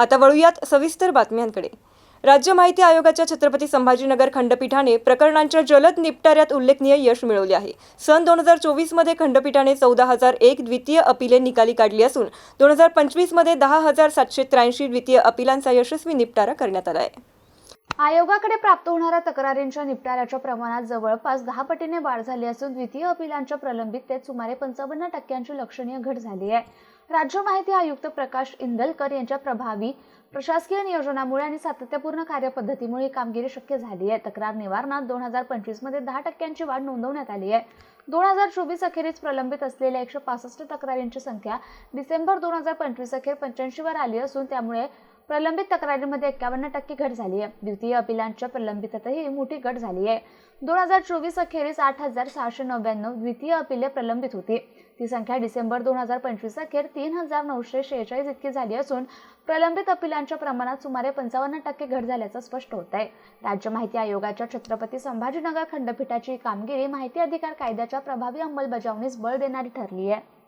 आता वळूयात सविस्तर बातम्यांकडे. राज्य माहिती आयोगाच्या छत्रपती संभाजीनगर खंडपीठाने प्रकरणांच्या जलद निपटाऱ्यात उल्लेखनीय यश मिळवले आहे. सन दोन हजार चोवीसमध्ये खंडपीठाने चौदा हजार एक द्वितीय अपिले निकाली काढली असून दोन हजार पंचवीसमध्ये दहा हजार सातशे त्र्याऐंशी द्वितीय अपिलांचा यशस्वी निपटारा करण्यात आला आहे. आयोगाकडे प्राप्त होणाऱ्या तक्रारींच्या निपटाऱ्याच्या प्रमाणात जवळपास दहा पटीने वाढ झाली असून द्वितीय अपिलांच्या प्रलंबिततेत सुमारे पंचावन्न टक्क्यांची लक्षणीय घट झाली आहे. राज्य माहिती आयुक्त प्रकाश इंदलकर यांच्या प्रभावी प्रशासकीय नियोजनामुळे आणि सातत्यपूर्ण कार्यपद्धतीमुळे ही कामगिरी शक्य झाली आहे. तक्रार निवारणात दोन हजार पंचवीसमध्ये दहा टक्क्यांची वाढ नोंदवण्यात आली आहे. दोन हजार चोवीस अखेरीस प्रलंबित असलेल्या एकशे पासष्ट तक्रारींची संख्या डिसेंबर दोन हजार पंचवीस अखेर पंच्याऐंशीवर आली असून त्यामुळे प्रलंबित तक्रारीमध्ये एक्कावन्न टक्के घट झाली आहे द्वितीय अपिलांच्या प्रलंबितही मोठी घट झाली आहे दोन हजार चोवीस अखेरीस आठ हजार सहाशे नव्याण्णव द्वितीय अपिले प्रलंबित होती. ती संख्या डिसेंबर दोन हजार पंचवीस अखेर तीन हजार नऊशे शेहेचाळीस इतकी झाली असून प्रलंबित अपिलांच्या प्रमाणात सुमारे पंचावन्न टक्के घट झाल्याचं स्पष्ट होत आहे राज्य माहिती आयोगाच्या छत्रपती संभाजीनगर खंडपीठाची कामगिरी माहिती अधिकार कायद्याच्या प्रभावी अंमलबजावणीस बळ देणारी ठरली आहे